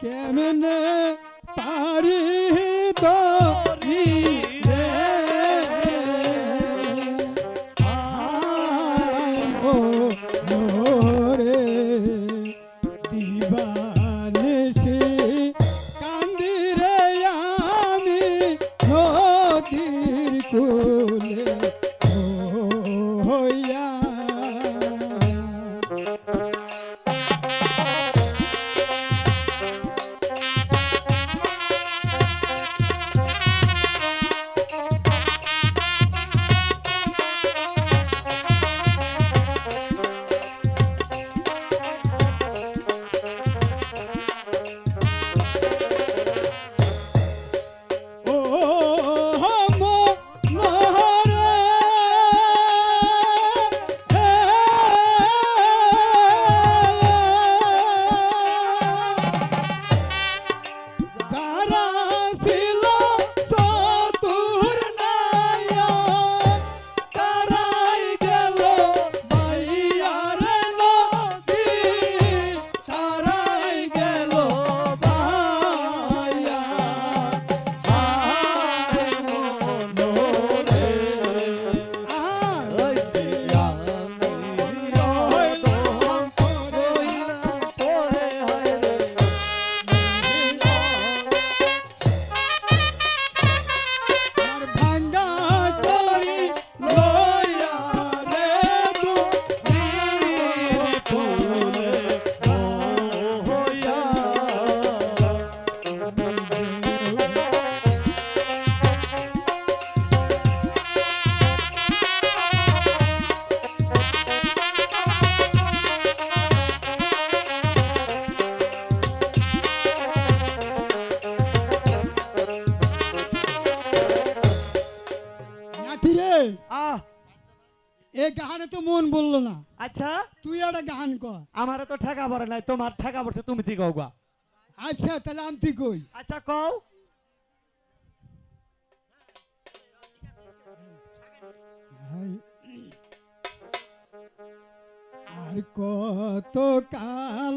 কেমনে পারি দরি রে? ও এ গানে তো মন বলল না। আচ্ছা। তুই একটা গান কর। আমারও তো ঠেকা পড়ে নাই তোমার ঠেকা পড়ছে তুমি ঠিক গা? আচ্ছা তাহলে আমি তুই কই। আচ্ছা কও। আর কত কাল